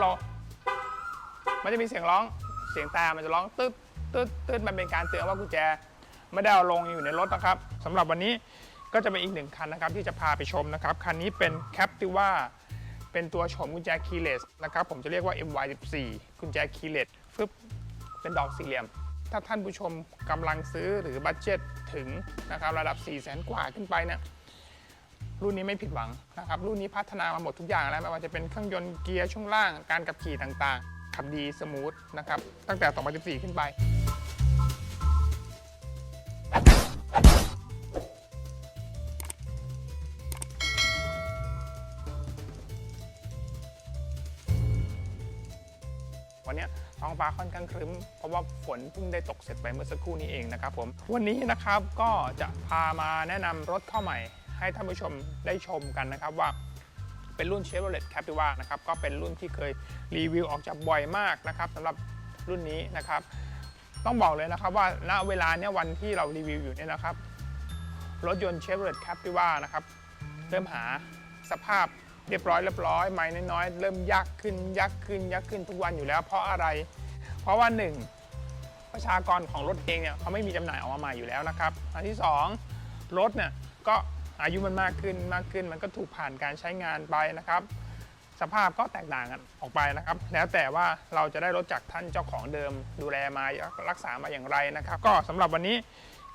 เรา มันจะมีเสียงร้องเสียงต่มันจะร้องตึ๊ดตึ๊ดตึ๊ดมันเป็นการเตือนว่ากุญแจไม่ได้เอาลงอยู่ในรถนะครับสำหรับวันนี้ก็จะเป็นอีกหนึ่งคันนะครับ ที่จะพาไปชมนะครับคันนี้เป็น Captiva เป็นตัวโฉมกุญแจคีเลสนะครับ ผมจะเรียกว่า MY14 กุญแจคีเลสฟึบเป็นดอกสี่เหลี่ยม ถ้าท่านผู้ชมกำลังซื้อหรือบัตเจ็ตถึงนะครับระดับ4 0 0 0 0 0 กว่าขึ้นไปเนี่ย รุ่นนี้ไม่ผิดหวังนะครับรุ่นนี้พัฒนามาหมดทุกอย่างแล้วไม่ว่าจะเป็นเครื่องยนต์เกียร์ช่วงล่างการขับขี่ต่างๆ ขับดีสมูทนะครับตั้งแต่ 2014 ขึ้นไปวันนี้ท้องฟ้าค่อนข้างครึ้มเพราะว่าฝนเพิ่งได้ตกเสร็จไปเมื่อสักครู่นี้เองนะครับผมวันนี้นะครับก็จะพามาแนะนำรถเข้าใหม่ ให้ท่านผู้ชมได้ชมกันนะครับว่าเป็นรุ่น Chevrolet Captiva นะครับก็เป็นรุ่นที่เคยรีวิวออกจากบ่อยมากนะครับสำหรับรุ่นนี้นะครับ ต้องบอกเลยนะครับว่าณเวลาเนี้ยวันที่เรารีวิวอยู่เนี่ยนะครับ รถยนต์ Chevrolet Captiva นะครับเริ่มหาสภาพเรียบร้อยเรียบร้อยไม่น้อยๆเริ่มยากขึ้นยากขึ้นยากขึ้นทุกวันอยู่แล้ว เพราะอะไร เพราะว่าหนึ่งประชากรของรถเองเนี่ยเขาไม่มีจำหน่ายออกมาใหม่อยู่แล้วนะครับอันที่สองรถเนี่ยก็ อายุมันมากขึ้นมากขึ้น มันก็ถูกผ่านการใช้งานไปนะครับ สภาพก็แตกต่างกันออกไปนะครับ แล้วแต่ว่าเราจะได้รถจากท่านเจ้าของเดิม ดูแลมารักษามาอย่างไรนะครับ ก็สำหรับวันนี้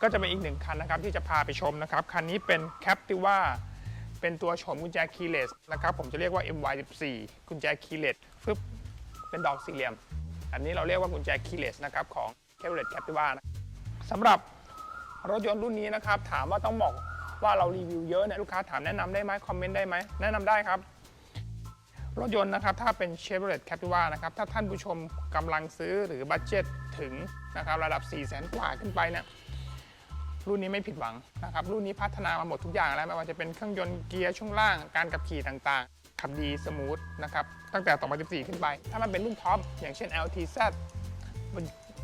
ก็จะเป็นอีกหนึ่งคันนะครับที่จะพาไปชมนะครับคันนี้เป็น Captiva เป็นตัวโฉมกุญแจคีเลสนะครับผมจะเรียกว่า MY14 กุญแจคีเลสฟึบเป็นดอกสี่เหลี่ยมอันนี้เราเรียกว่ากุญแจคีเลสนะครับของ c a p t i v a สำหรับรถยนต์รุ่นนี้นะครับถามว่าต้องบอก ว่าเรารีวิวเยอะเนี่ยลูกค้าถามแนะนำได้ไหมคอมเมนต์ได้ไหมแนะนำได้ครับ รถยนต์นะครับถ้าเป็น Chevrolet Captiva นะครับถ้าท่านผู้ชมกำลังซื้อหรือบัตเจ็ตถึงนะครับระดับ 4 0 0 0 0 0กว่าขึ้นไปเนี่ยรุ่นนี้ไม่ผิดหวังนะครับรุ่นนี้พัฒนามาหมดทุกอย่างแล้วไม่ว่าจะเป็นเครื่องยนต์เกียร์ช่วงล่างการขับขี่ต่างๆ ขับดีสมูทนะครับตั้งแต่ 2014 ขึ้นไป ถ้ามันเป็นรุ่นท็อปอย่างเช่น LTZ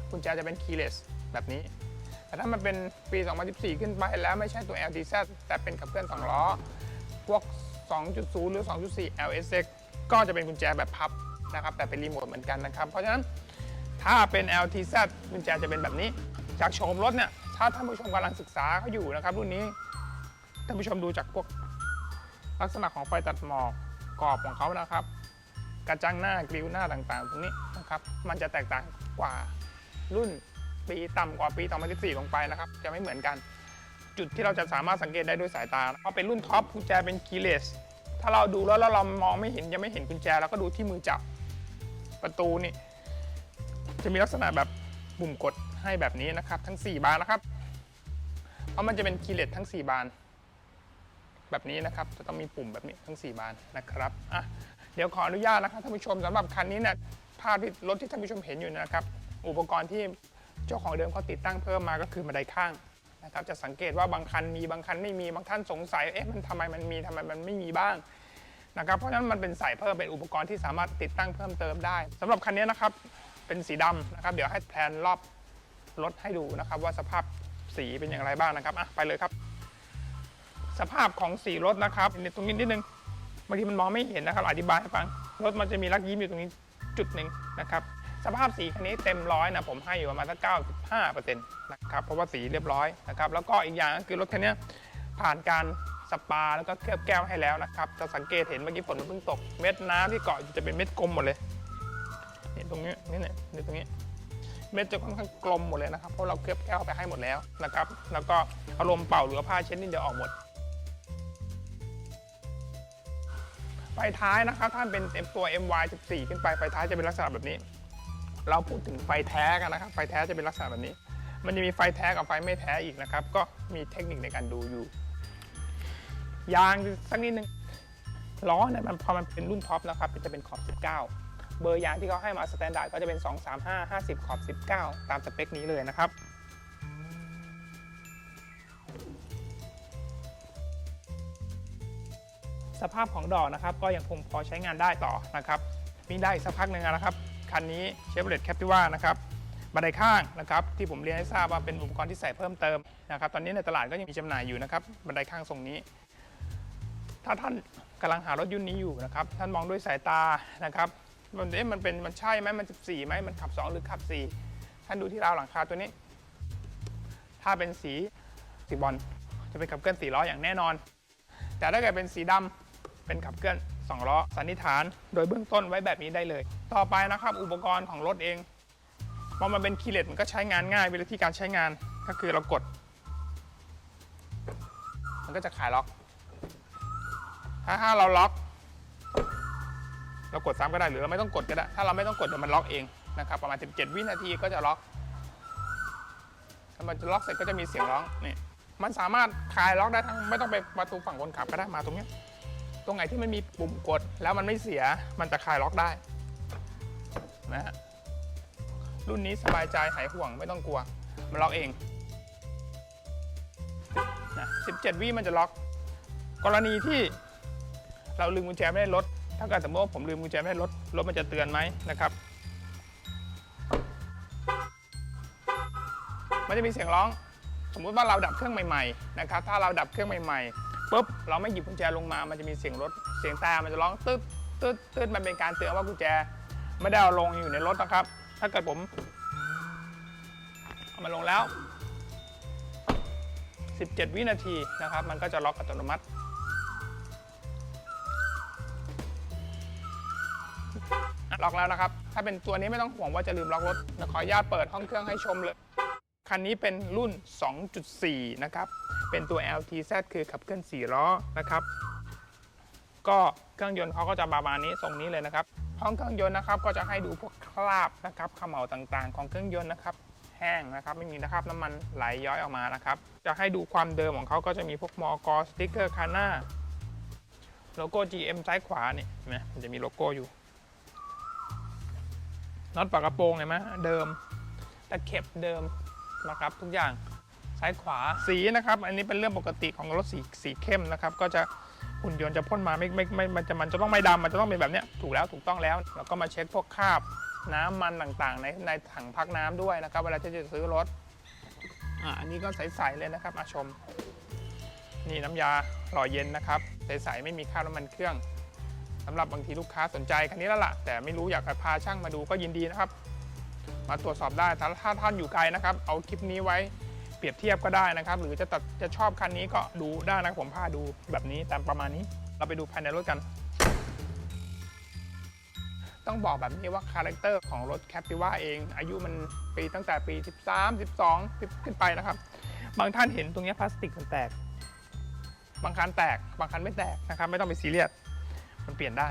กุญแจจะเป็น keyless แบบนี้ แต่ถ้ามันเป็นปี 2014 ขึ้นไปแล้วไม่ใช่ตัว LTZ แต่เป็นขับเคลื่อน2ล้อ พวก 2.0 หรือ 2.4 LSX ก็จะเป็นกุญแจแบบพับนะครับ แต่เป็นรีโมทเหมือนกันนะครับ เพราะฉะนั้นถ้าเป็น LTZ กุญแจจะเป็นแบบนี้ จากโฉมรถเนี่ย ถ้าท่านผู้ชมกำลังศึกษาเขาอยู่นะครับ รุ่นนี้ ท่านผู้ชมดูจากพวกลักษณะของไฟตัดหมอกกรอบของเขานะครับ กระจังหน้ากริ้วหน้าต่างๆ ตรงนี้นะครับ มันจะแตกต่างกว่ารุ่น ปีต่ำกว่าปี 2014 ลงไปนะครับ จะไม่เหมือนกัน จุดที่เราจะสามารถสังเกตได้ด้วยสายตาเพราะเป็นรุ่นท็อปกุญแจเป็นคีเลสถ้าเราดูแล้วแล้วเรามองไม่เห็นยังไม่เห็นกุญแจเราก็ดูที่มือจับประตูนี่ จะมีลักษณะแบบปุ่มกดให้แบบนี้นะครับ ทั้ง 4 บานนะครับ เพราะมันจะเป็นคีเลสทั้ง 4 บาน แบบนี้นะครับ จะต้องมีปุ่มแบบนี้ทั้ง 4 บานนะครับอะเดี๋ยวขออนุญาตนะครับท่านผู้ชมสำหรับคันนี้เนี่ยภาพที่รถที่ท่านผู้ชมเห็นอยู่นะครับ อุปกรณ์ที่ เจ้าของเดิมเขาติดตั้งเพิ่มมาก็คือบันไดข้างนะครับจะสังเกตว่าบางคันมีบางคันไม่มีบางท่านสงสัยเอ๊ะมันทำไมมันมีทำไมมันไม่มีบ้างนะครับเพราะฉะนั้นมันเป็นใส่เพิ่มเป็นอุปกรณ์ที่สามารถติดตั้งเพิ่มเติมได้สำหรับคันนี้นะครับเป็นสีดำนะครับเดี๋ยวให้แพลนรอบรถให้ดูนะครับ ว่าสภาพสีเป็นอย่างไรบ้างนะครับอะไปเลยครับ สภาพของสีรถนะครับตรงนี้นิดนึงบางทีมันมองไม่เห็นนะครับ อธิบายให้ฟังรถมันจะมีลักยิ้มอยู่ตรงนี้จุดหนึ่งนะครับ สภาพสีคันนี้เต็มร้อยนะผมให้อยู่ประมาณสัก95%นะครับเพราะว่าสีเรียบร้อยนะครับแล้วก็อีกอย่างก็คือรถคันนี้ผ่านการสปาแล้วก็เคลือบแก้วให้แล้วนะครับจะสังเกตเห็นเมื่อกี้ฝนมันเพิ่งตกเม็ดน้ำที่เกาะอยู่จะเป็นเม็ดกลมหมดเลยนี่ตรงนี้นี่เนี่ยนี่ตรงนี้ เม็ดจะค่อนข้างกลมหมดเลยนะครับเพราะเราเคลือบแก้วไปให้หมดแล้วนะครับ แล้วก็อาลมณ์เป่าหรือว่าผ้าเช็ดนี่เดี๋ยวออกหมดไฟท้ายนะครับถ้าเป็นเต็มตัว MY 14 ขึ้นไปไฟท้ายจะเป็นลักษณะแบบนี้ เราพูดถึงไฟแท้กันนะครับ ไฟแท้จะเป็นลักษณะแบบนี้ มันจะมีไฟแท้กับไฟไม่แท้อีกนะครับ ก็มีเทคนิคในการดูอยู่ ยางสักนิดนึงล้อเนี่ยมันพอมันเป็นรุ่นท็อปนะครับมันจะเป็นขอบ 19 เบอร์ยางที่เขาให้มาสแตนดาร์ดก็จะเป็น 2 3 5 50 ขอบ 19 ตามสเปคนี้เลยนะครับสภาพของดอกนะครับก็ยังคงพอใช้งานได้ต่อนะครับวิ่งได้อีกสักพักหนึ่งนะครับ คันนี้ Chevrolet Captiva นะครับบันไดข้างนะครับที่ผมเรียนให้ทราบว่าเป็นอุปกรณ์ที่ใส่เพิ่มเติมนะครับตอนนี้ในตลาดก็ยังมีจำหน่ายอยู่นะครับบันไดข้างทรงนี้ ถ้าท่านกำลังหารถยุ่นนี้อยู่นะครับท่านมองด้วยสายตานะครับมันเอ๊ะมันเป็นมันใช่ไหมมัน 14ไหมมันขับ 2 หรือขับ 4 ท่านดูที่ราวหลังคาตัวนี้ ถ้าเป็นสีสีบอลจะเป็นขับเคลื่อน4ล้ออย่างแน่นอน แต่ถ้าเกิดเป็นสีดำเป็นขับเคลื่อน 2ล้อสันนิษฐาน โดยเบื้องต้นไว้แบบนี้ได้เลย ต่อไปนะครับอุปกรณ์ของรถเองพอมันเป็นคีย์เลสมันก็ใช้งานง่ายวิธีการใช้งานก็คือเรากด มันก็จะขายล็อก ถ้าถ้าเราล็อก เรากดซ้ำก็ได้หรือเราไม่ต้องกดก็ได้ ถ้าเราไม่ต้องกดเดี๋ยวมันล็อกเองนะครับประมาณ 17 วินาทีก็จะล็อกถ้ามันจะล็อกเสร็จก็จะมีเสียงร้องนี่มันสามารถคลายล็อกได้ทั้งไม่ต้องไปประตูฝั่งคนขับก็ได้มาตรงนี้ ตรงไหนที่มันมีปุ่มกดแล้วมันไม่เสียมันจะคลายล็อกได้นะฮะรุ่นนี้สบายใจหายห่วงไม่ต้องกลัว มันล็อกเองนะ17 วิมันจะล็อก กรณีที่เราลืมกุญแจไม่ได้รถ ถ้าเกิดสมมติว่าผมลืมกุญแจไม่ได้รถ รถมันจะเตือนไหมนะครับ มันจะมีเสียงร้อง สมมุติว่าเราดับเครื่องใหม่ๆนะครับ ถ้าเราดับเครื่องใหม่ ๆ ปุ๊บเราไม่หยิบกุญแจลงมา มันจะมีเสียงรถเสียงแต่มันจะร้องตึ๊ดตึ๊ดตึ๊ดมันเป็นการเตือนว่ากุญแจไม่ได้เอาลงอยู่ในรถนะครับ ถ้าเกิดผมเอามาลงแล้ว 17 วินาทีนะครับ มันก็จะล็อกอัตโนมัติล็อกแล้วนะครับ ถ้าเป็นตัวนี้ไม่ต้องห่วงว่าจะลืมล็อกรถขออนุญาตเปิดห้องเครื่องให้ชมเลย คันนี้เป็นรุ่น 2.4 นะครับ เป็นตัว LTZ คือขับเคลื่อน4ล้อนะครับก็เครื่องยนต์เขาก็จะประมาณนี้ทรงนี้เลยนะครับห้องเครื่องยนต์นะครับก็จะให้ดูพวกคราบนะครับเขม่าต่างๆ ของเครื่องยนต์นะครับแห้งนะครับไม่มีนะครับน้ำมันไหลย้อยออกมานะครับ จะให้ดูความเดิมของเขาก็จะมีพวกมอกสติ๊กเกอร์คาน่าโลโก้ GM ซ้ายขวาเนี่เห็นไหมมันจะมีโลโก้อยู่น็อตปากกระโปรงเห็นไหมเดิมตะเข็บเดิมนะครับทุกอย่าง ซ้ายขวาสีนะครับ อันนี้เป็นเรื่องปกติของรถสีสีเข้มนะครับ ก็จะหุ่นยนต์จะพ่นมาไม่ไม่ไม่มันจะมันจะต้องไม่ดำมันจะต้องเป็นแบบเนี้ยถูกแล้วถูกต้องแล้วแล้วก็มาเช็คพวกคราบน้ำมันต่างๆ ในในถังพักน้ำด้วยนะครับเวลาที่จะซื้อรถอ่าอันนี้ก็ใสๆเลยนะครับอาชม นี่น้ำยาหล่อเย็นนะครับ ใสๆไม่มีคราบน้ำมันเครื่องสำหรับบางทีลูกค้าสนใจคันนี้แล้วล่ะแต่ไม่รู้อยากพาช่างมาดูก็ยินดีนะครับ มาตรวจสอบได้ถ้าท่านอยู่ไกลนะครับ เอาคลิปนี้ไว้ เปรียบเทียบก็ได้นะครับ หรือจะตัดจะชอบคันนี้ก็ดูได้นะครับผมพาดูแบบนี้ตามประมาณนี้ เราไปดูภายในรถกัน ต้องบอกแบบนี้ว่าคาแรคเตอร์ของรถแคปติว่าเอง อายุมันปีตั้งแต่ปี 13 12 10ขึ้นไปนะครับ บางท่านเห็นตรงนี้พลาสติกมันแตก บางคันแตก บางคันไม่แตกนะครับ ไม่ต้องไปซีเรียส มันเปลี่ยนได้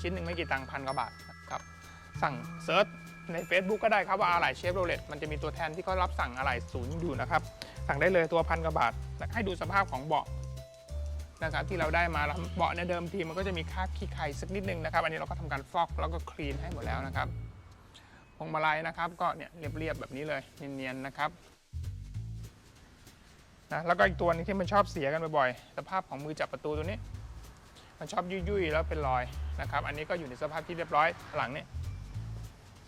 ชิ้นหนึ่งไม่กี่ตังค์พันกว่าบาทครับ สั่งเซิร์ช ใน Facebook ก็ได้ครับว่าอะไหล่เชฟโรเลตมันจะมีตัวแทนที่เขารับสั่งอะไหล่ศูนย์อยู่นะครับ สั่งได้เลยตัวพันกว่าบาทให้ดูสภาพของเบาะนะครับที่เราได้มาแล้วเบาะในยเดิมทีมันก็จะมีคราบขี้ไข่สักนิดนึงนะครับ อันนี้เราก็ทำการฟอกแล้วก็คลีนให้หมดแล้วนะครับพวงมาลัยนะครับ ก็เนี่ยเรียบๆแบบนี้เลยเนียนๆนะครับนะแล้วก็อีกตัวนึงที่มันชอบเสียกันบ่อยๆสภาพของมือจับประตูตัวนี้ มันชอบยุ่ยๆแล้วเป็นรอยนะครับ อันนี้ก็อยู่ในสภาพที่เรียบร้อยหลังนี่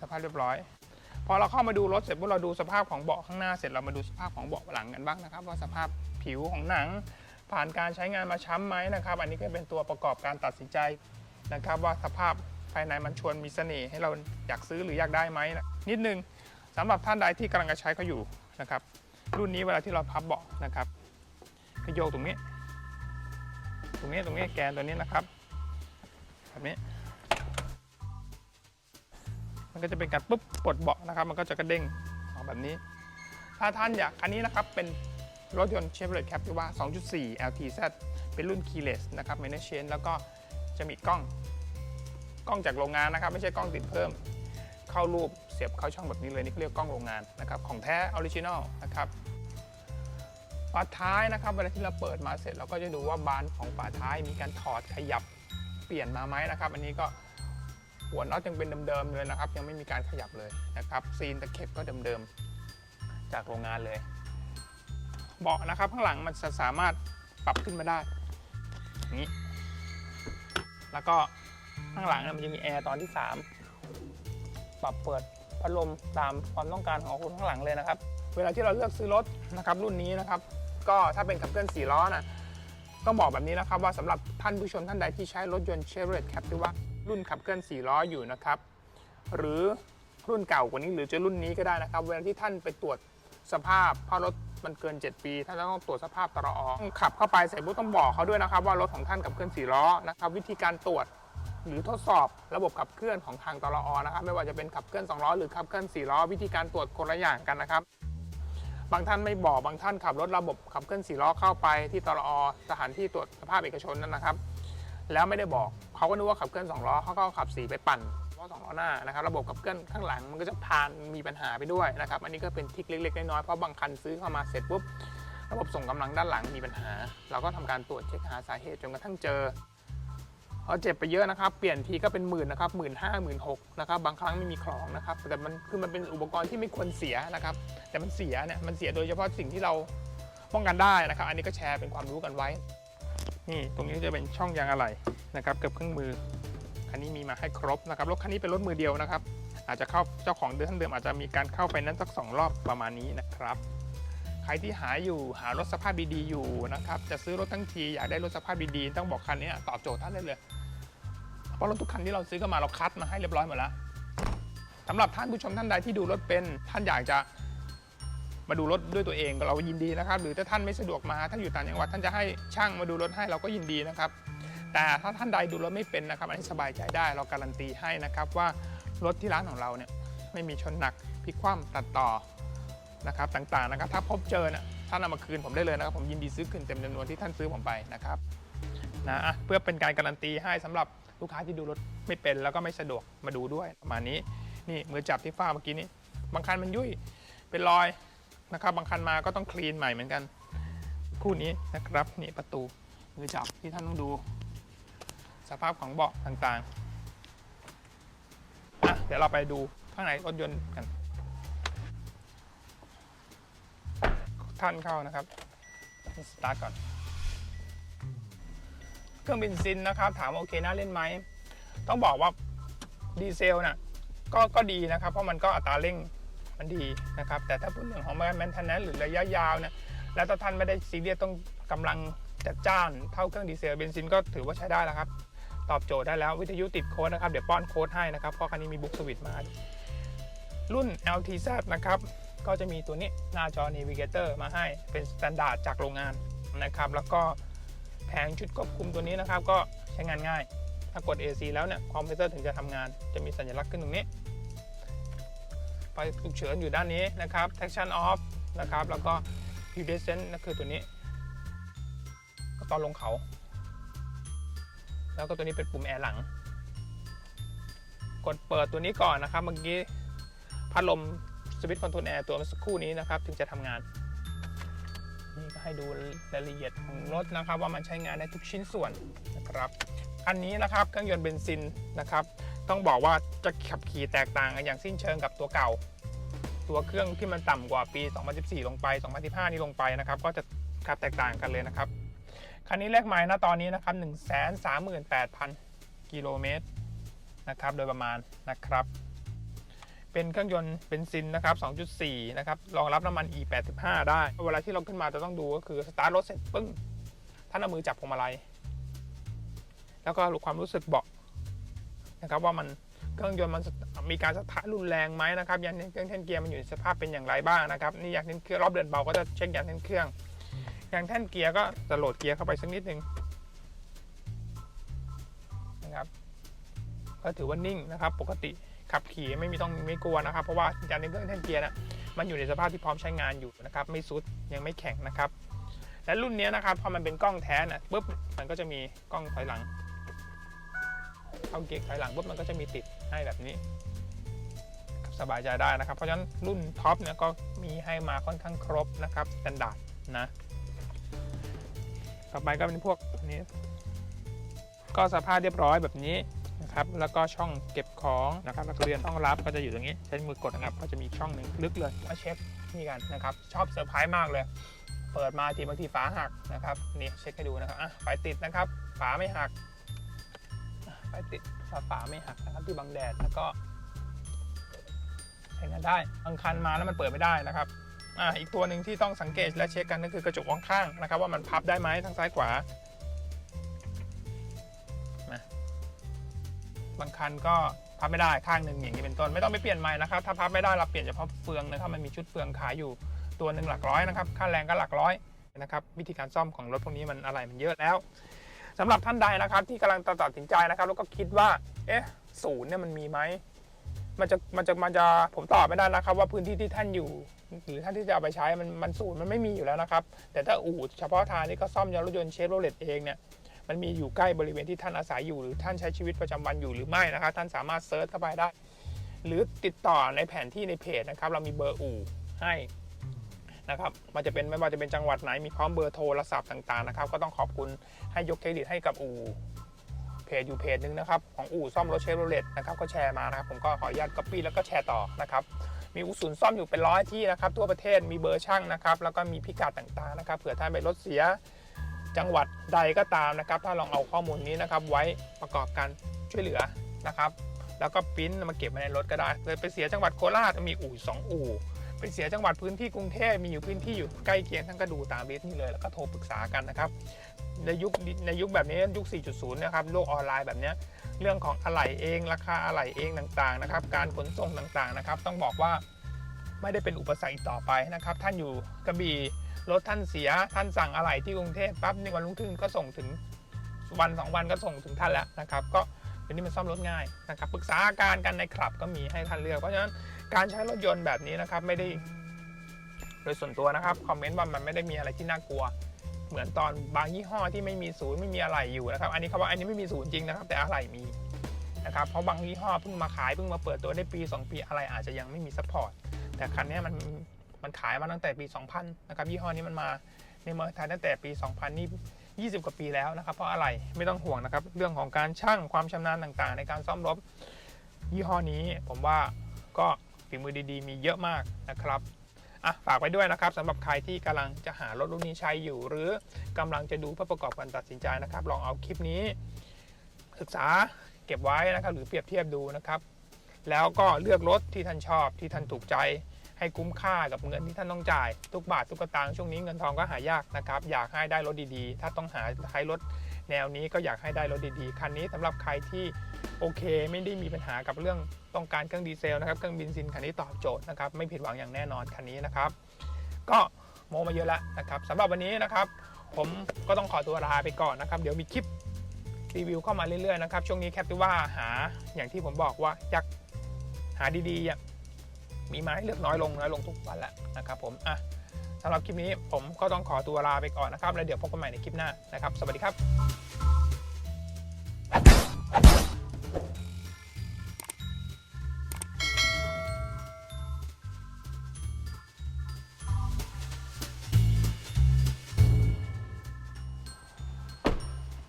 สภาพเรียบร้อย พอเราเข้ามาดูรถเสร็จพวกเราดูสภาพของเบาะข้างหน้าเสร็จเรามาดูสภาพของเบาะหลังกันบ้างนะครับ ว่าสภาพผิวของหนัง ผ่านการใช้งานมาช้ำไหมนะครับ อันนี้ก็เป็นตัวประกอบการตัดสินใจนะครับ ว่าสภาพภายในมันชวนมีเสน่ห์ให้เราอยากซื้อหรืออยากได้ไหมนะนิดนึงสำหรับท่านใดที่กำลังจะใช้เขาอยู่นะครับ รุ่นนี้เวลาที่เราพับเบาะนะครับก็โยกตรงนี้ ตรงนี้ตรงนี้แกนตัวนี้นะครับแบบนี้ มันก็จะเป็นการปุ๊บปลดเบาะนะครับ มันก็จะกระเด้งออกแบบนี้ ถ้าท่านอยากอันนี้นะครับเป็นรถยนต์ Chevrolet Captiva 2.4 LTZ เป็นรุ่น keyless นะครับ manage chain แล้วก็จะมีกล้อง กล้องจากโรงงานนะครับ ไม่ใช่กล้องติดเพิ่ม เข้ารูปเสียบเข้าช่องแบบนี้เลยนี่เขาเรียกกล้องโรงงานนะครับ ของแท้ออริจินอลนะครับฝาท้ายนะครับเวลาที่เราเปิดมาเสร็จเราก็จะดูว่าบานของฝาท้ายมีการถอดขยับเปลี่ยนมาไหมนะครับ อันนี้ก็ หัวน็อตยังเป็นเดิมๆเลยนะครับ ยังไม่มีการขยับเลยนะครับ ซีนตะเข็บก็เดิมๆจากโรงงานเลย เบาะนะครับข้างหลังมันจะสามารถปรับขึ้นมาได้นี้แล้วก็ข้างหลังนะมันจะมีแอร์ตอนที่ 3 ปรับเปิดพัดลมตามความต้องการของคุณข้างหลังเลยนะครับ เวลาที่เราเลือกซื้อรถนะครับรุ่นนี้นะครับ ก็ถ้าเป็นขับเคลื่อน4ล้อนะต้องบอกแบบนี้นะครับว่าสำหรับท่านผู้ชมท่านใดที่ใช้รถยนต์ Chevrolet Captiva รุ่นขับเคลื่อน4ล้ออยู่นะครับ หรือรุ่นเก่ากว่านี้หรือจะรุ่นนี้ก็ได้นะครับ เวลาที่ท่านไปตรวจสภาพเพราะรถมันเกิน 7 ปี ท่านต้องตรวจสภาพตรออขับเข้าไปเสร็จปุ๊บต้องบอกเขาด้วยนะครับ ว่ารถของท่านขับเคลื่อน4ล้อนะครับ วิธีการตรวจหรือทดสอบระบบขับเคลื่อนของทางตรอนะครับ ไม่ว่าจะเป็นขับเคลื่อน2ล้อหรือขับเคลื่อน4ล้อวิธีการตรวจคนละอย่างกันนะครับ บางท่านไม่บอกบางท่านขับรถระบบขับเคลื่อน4ล้อเข้าไปที่ตรอสถานที่ตรวจสภาพเอกชนนั่นนะครับ แล้วไม่ได้บอก เขาก็นึกว่าขับเคลื่อน2ล้อเขาก็ขับสีไปปั่นล้อสองล้อหน้านะครับระบบขับเคลื่อนข้างหลังมันก็จะพานมีปัญหาไปด้วยนะครับอันนี้ก็เป็นทิคเล็กๆน้อยๆเพราะบางคันซื้อเข้ามาเสร็จปุ๊บระบบส่งกำลังด้านหลังมีปัญหา เราก็ทำการตรวจเช็คหาสาเหตุจนกระทั่งเจอพอเจ็บไปเยอะนะครับ เปลี่ยนทีก็เป็นหมื่นนะครับหมื่นห้าหมื่นหกนะครับ บางครั้งไม่มีคลองนะครับ แต่มันคือมันเป็นอุปกรณ์ที่ไม่ควรเสียนะครับ แต่มันเสียเนี่ย มันเสียโดยเฉพาะสิ่งที่เราป้องกันได้นะครับ อันนี้ก็แชร์เป็นความรู้กันไว้ นี่ตรงนี้จะเป็นช่องยางอะไหล่นะครับเกือบเครื่องมือคันนี้มีมาให้ครบนะครับรถคันนี้เป็นรถมือเดียวนะครับ อาจจะเข้าเจ้าของเดิมท่านเดิมอาจจะมีการเข้าไปนั้นสักสองรอบประมาณนี้นะครับใครที่หาอยู่หารถสภาพดีๆอยู่นะครับจะซื้อรถทั้งทีอยากได้รถสภาพดีๆต้องบอกคันนี้ตอบโจทย์ท่านได้เลยเพราะรถทุกคันที่เราซื้อก็มาเราคัดมาให้เรียบร้อยหมดแล้วสำหรับท่านผู้ชมท่านใดที่ดูรถเป็น ท่านอยากจะ มาดูรถด้วยตัวเองเรายินดีนะครับ หรือถ้าท่านไม่สะดวกมาท่านอยู่ต่างจังหวัดท่านจะให้ช่างมาดูรถให้เราก็ยินดีนะครับ แต่ถ้าท่านใดดูรถไม่เป็นนะครับ อันนี้สบายใจได้เราการันตีให้นะครับว่ารถที่ร้านของเราเนี่ยไม่มีชนหนักพลิกคว่ำตัดต่อนะครับต่างๆนะครับ ถ้าพบเจอเนี่ยท่านเอามาคืนผมได้เลยนะครับ ผมยินดีซื้อคืนเต็มจำนวนที่ท่านซื้อผมไปนะครับนะเพื่อเป็นการการันตีให้สำหรับลูกค้าที่ดูรถไม่เป็นแล้วก็ไม่สะดวกมาดูด้วยประมาณนี้นี่มือจับที่ฝ้าเมื่อกี้นี้บางคันมันยุ่ยเป็นรอย นะครับ บางคันมาก็ต้องคลีนใหม่เหมือนกัน คู่นี้นะครับนี่ประตูมือจับที่ท่านต้องดู สภาพของเบาะต่างๆอะเดี๋ยวเราไปดูข้างในรถยนต์กัน ท่านเข้านะครับสตาร์ทก่อน เครื่องบินซินนะครับ ถามว่าโอเคน่าเล่นไหม ต้องบอกว่าดีเซลน่ะก็ก็ดีนะครับ เพราะมันก็อัตราเร่ง มันดีนะครับ แต่ถ้าพูดเรื่องของแมนเทนแนนหรือระยะยาวนี่ยแล้วถ้าท่านไม่ได้ซีเรียสต้องกำลังจัดจ้านเท่าเครื่องดีเซลเบนซินก็ถือว่าใช้ได้แล้วครับ ตอบโจทย์ได้แล้ววิทยุติดโค้ดนะครับ เดี๋ยวป้อนโค้ดให้นะครับ เพราะคันนี้มีบุ๊กสวิตมา รุ่น LTZ นะครับ ก็จะมีตัวนี้หน้าจอ Navigator มาให้เป็นสแตนดาร์ดจากโรงงานนะครับ แล้วก็แผงชุดควบคุมตัวนี้นะครับ ก็ใช้งานง่าย ถ้ากด AC แล้วเนี่ยคอมพิวเตอร์ถึงจะทำงาน จะมีสัญลักษณ์ขึ้นตรงนี้ ไฟฉุกเฉินอยู่ด้านนี้นะครับ traction off นะครับ แล้วก็ hill descent นั่นคือตัวนี้ ก็ตอนลงเขา แล้วก็ตัวนี้เป็นปุ่มแอร์หลัง กดเปิดตัวนี้ก่อนนะครับ เมื่อกี้พัดลมสวิตช์คอนโทรลแอร์ตัวเมื่อสักครู่นี้นะครับ ถึงจะทำงาน นี่ก็ให้ดูรายละเอียดของรถนะครับ ว่ามันใช้งานได้ทุกชิ้นส่วนนะครับ อันนี้นะครับเครื่องยนต์เบนซินนะครับ ต้องบอกว่าจะขับขี่แตกต่างกันอย่างสิ้นเชิงกับตัวเก่า ตัวเครื่องที่มันต่ำกว่าปี 2014 ลงไป 2015 นี้ลงไปนะครับก็จะขับแตกต่างกันเลยนะครับคันนี้เลขไม้นะตอนนี้นะครับ 138,000 กิโลเมตรนะครับโดยประมาณนะครับ เป็นเครื่องยนต์เบนซินนะครับ 2.4 นะครับรองรับน้ำมัน E85 ได้ เวลาที่เราขึ้นมาจะต้องดูก็คือสตาร์ทรถเสร็จปึ้งท่านเอามือจับพวงมาลัยแล้วก็ความรู้สึกเบาะ นะครับว่ามันเครื่องยนต์มันมีการสะท้านรุนแรงไหมนะครับยางเครื่องแท่นเกียร์มันอยู่ในสภาพเป็นอย่างไรบ้างนะครับนี่ยางแท่นเครื่องรอบเดินเบาก็จะเช็คยางแท่นเครื่องยางแท่นเกียร์ก็จะโหลดเกียร์เข้าไปสักนิดนึงนะครับก็ถือว่านิ่งนะครับ ปกติขับขี่ไม่มีต้องไม่กลัวนะครับ เพราะว่ายางในเครื่องแท่นเกียร์น่ะมันอยู่ในสภาพที่พร้อมใช้งานอยู่นะครับ ไม่ซุดยังไม่แข็งนะครับ และรุ่นนี้นะครับพอมันเป็นกล้องแท้น่ะปุ๊บมันก็จะมีกล้องถอยหลัง เข้าเกียร์ถอยหลังปุ๊บมันก็จะมีติดให้แบบนี้ สบายใจได้นะครับ เพราะฉะนั้นรุ่นท็อปเนี่ยก็มีให้มาค่อนข้างครบนะครับสแตนดาร์ดนะต่อไปก็เป็นพวกนี้ ก็สภาพเรียบร้อยแบบนี้นะครับแล้วก็ช่องเก็บของนะครับแล้วก็เรียนช่องรับก็จะอยู่ตรงนี้ใช้มือกดนะครับ ก็จะมีช่องหนึ่งลึกเลยมาเช็คนี่กันนะครับ ชอบเซอร์ไพรส์มากเลย เปิดมาทีบางทีฝาหักนะครับนี่เช็คให้ดูนะครับอะไฟติดนะครับ ฝาไม่หัก ไฟติดฝาฝาไม่หักนะครับที่บังแดดแล้วก็ใช้งานได้บางคันมาแล้วมันเปิดไม่ได้นะครับอ่าอีกตัวหนึ่งที่ต้องสังเกตและเช็คกันก็คือกระจกมองข้างนะครับ ว่ามันพับได้ไหมทั้งซ้ายขวาบางคันก็พับไม่ได้ข้างหนึ่งอย่างนี้เป็นต้นไม่ต้องไปเปลี่ยนใหม่นะครับถ้าพับไม่ได้เราเปลี่ยนเฉพาะเฟืองนะครับมันมีชุดเฟืองขายอยู่ตัวหนึ่งหลักร้อยนะครับค่าแรงก็หลักร้อยนะครับวิธีการซ่อมของรถพวกนี้มันอะไรมันเยอะแล้ว สำหรับท่านใดนะครับ ที่กำลังตัดสินใจนะครับ แล้วก็คิดว่าเอ๊ะศูนย์เนี่ยมันมีไหมมันจะมันจะมันจะผมตอบไม่ได้นะครับ ว่าพื้นที่ที่ท่านอยู่ หรือท่านที่จะเอาไปใช้มันมันศูนย์มันไม่มีอยู่แล้วนะครับ แต่ถ้าอู่เฉพาะทางที่ก็ซ่อมยางรถยนต์เชฟโรเลตเองเนี่ยมันมีอยู่ใกล้บริเวณที่ท่านอาศัยอยู่ หรือท่านใช้ชีวิตประจำวันอยู่หรือไม่นะครับ ท่านสามารถเซิร์ชเข้าไปได้ หรือติดต่อในแผนที่ในเพจนะครับ เรามีเบอร์อู่ให้ นะครับมันจะเป็นไม่ว่าจะเป็นจังหวัดไหนมีพร้อมเบอร์โทรศัพท์ต่างๆนะครับก็ต้องขอบคุณให้ยกเครดิตให้กับอู่เพจอยู่เพจหนึ่งนะครับของอู่ซ่อมรถเชฟโรเลตนะครับก็แชร์มานะครับผมก็ขออนุญาตก๊อปปี้แล้วก็แชร์ต่อนะครับมีอู่ศูนย์ซ่อมอยู่เป็นร้อยที่นะครับทั่วประเทศมีเบอร์ช่างนะครับแล้วก็มีพิกัดต่างๆนะครับเผื่อท่านไปรถเสียจังหวัดใดก็ตามนะครับ ถ้าลองเอาข้อมูลนี้นะครับไว้ประกอบการช่วยเหลือนะครับ แล้วก็ปริ้นมาเก็บไว้ในรถก็ได้เลยไปเสียจังหวัดโคราชมีอู่สอ งอู่ไปเสียจังหวัดพื้นที่กรุงเทพมีอยู่พื้นที่อยู่ใกล้เคียงท่านก็ดูตามเบสนี่เลย แล้วก็โทรปรึกษากันนะครับในยุคในยุคแบบนี้ยุค 4.0 นะครับโลกออนไลน์แบบนี้เรื่องของอะไหล่เอง ราคาอะไหล่เองต่างๆนะครับ การขนส่งต่างๆนะครับ ต้องบอกว่าไม่ได้เป็นอุปสรรคอีกต่อไปนะครับ ท่านอยู่กระบี่รถท่านเสียท่านสั่งอะไหล่ที่กรุงเทพปั๊บในวันรุ่งขึ้นก็ส่งถึงวันสองวันก็ส่งถึงท่านแล้วนะครับ ก็เดี๋ยวนี้มันซ่อมรถง่ายนะครับปรึกษาอาการกันในคลับก็มีให้ท่านเลือกเพราะฉะนั้น การใช้รถยนต์แบบนี้นะครับไม่ได้โดยส่วนตัวนะครับคอมเมนต์ว่ามันไม่ได้มีอะไรที่น่ากลัว เหมือนตอนบางยี่ห้อที่ไม่มีศูนย์ไม่มีอะไรอยู่นะครับ อันนี้เขาว่าอันนี้ไม่มีศูนย์จริงนะครับ แต่อะไรมีนะครับเพราะบางยี่ห้อเพิ่งมาขายเพิ่งมาเปิดตัวได้ปี 2 ปีอะไรอาจจะยังไม่มีซัพพอร์ตแต่คันนี้มันมันขายมาตั้งแต่ปี 2000 นะครับยี่ห้อนี้มันมาในเมืองไทยตั้งแต่ปี 2000 นี่ 20 กว่าปีแล้วนะครับ เพราะอะไรไม่ต้องห่วงนะครับ เรื่องของการช่างความชำนาญต่างๆ ในการซ่อมรถยี่ห้อนี้ผมว่าก็ ฝีมือดีๆ มีเยอะมากนะครับอะฝากไว้ด้วยนะครับสำหรับใครที่กำลังจะหารถรุ่นนี้ใช้อยู่ หรือกำลังจะดูเพื่อประกอบการตัดสินใจนะครับ ลองเอาคลิปนี้ ศึกษาเก็บไว้นะครับ หรือเปรียบเทียบดูนะครับ แล้วก็เลือกรถที่ท่านชอบที่ท่านถูกใจ ให้คุ้มค่ากับเงินที่ท่านต้องจ่าย ทุกบาททุกตางค์ช่วงนี้เงินทองก็หายากนะครับ อยากให้ได้รถดีๆ ถ้าต้องหาใช้รถ แนวนี้ก็อยากให้ได้รถดีๆ คันนี้สำหรับใครที่โอเค ไม่ได้มีปัญหากับเรื่องต้องการเครื่องดีเซลนะครับเครื่องบินซินคันนี้ตอบโจทย์นะครับไม่ผิดหวังอย่างแน่นอนคันนี้นะครับ ก็โมมาเยอะแล้วนะครับสำหรับวันนี้นะครับ ผมก็ต้องขอตัวลาไปก่อนนะครับ เดี๋ยวมีคลิปรีวิวเข้ามาเรื่อยๆนะครับช่วงนี้แคปติว่าหาอย่างที่ผมบอกว่าอยากหาดีๆอะมีมาให้เลือกน้อยลงน้อยลงทุกวันแล้วนะครับผมอะ สำหรับคลิปนี้ผมก็ต้องขอตัวลาไปก่อนนะครับ แล้วเดี๋ยวพบกันใหม่ในคลิปหน้านะครับ สวัสดีครับ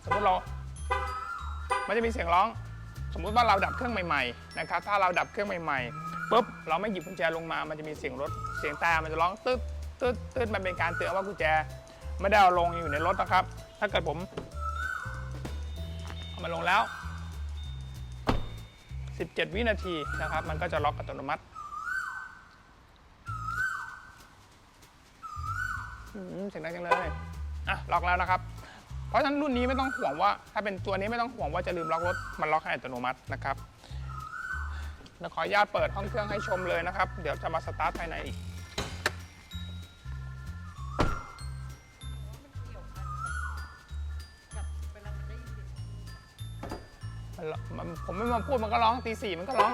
สมมติเรา มันจะมีเสียงร้อง สมมุติว่าเราดับเครื่องใหม่ๆ นะครับ ถ้าเราดับเครื่องใหม่ๆ ปุ๊บ เราไม่หยิบกุญแจลงมา มันจะมีเสียงรถ เสียงแต่มันจะร้องตึ๊ด ตึ๊ดตึ๊ดมันเป็นการเตือนว่ากุญแจไม่ได้เอาลงอยู่ในรถนะครับ ถ้าเกิดผมเอามาลงแล้ว 17 วินาทีนะครับ มันก็จะล็อกอัตโนมัติเสียงดังจังเลยอะล็อกแล้วนะครับ เพราะฉะนั้นรุ่นนี้ไม่ต้องห่วงว่า ถ้าเป็นตัวนี้ไม่ต้องห่วงว่าจะลืมล็อกรถ มันล็อกให้อัตโนมัตินะครับเดี๋ยวขออนุญาตเปิดห้องเครื่องให้ชมเลยนะครับ เดี๋ยวจะมาสตาร์ทภายในอีก มันผมไม่มาพูดมันก็ร้องตีสี่มันก็ร้อง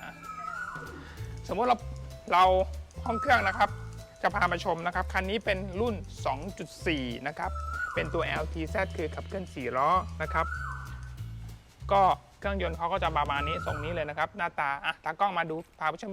อะสมมติเราเราห้องเครื่องนะครับ จะพามาชมนะครับ คันนี้เป็นรุ่น 2.4 นะครับ เป็นตัว LTZ คือขับเคลื่อน4ล้อนะครับ ก็เครื่องยนต์เขาก็จะประมาณนี้ทรงนี้เลยนะครับ หน้าตาอะตากล้องมาดูพาผู้ชม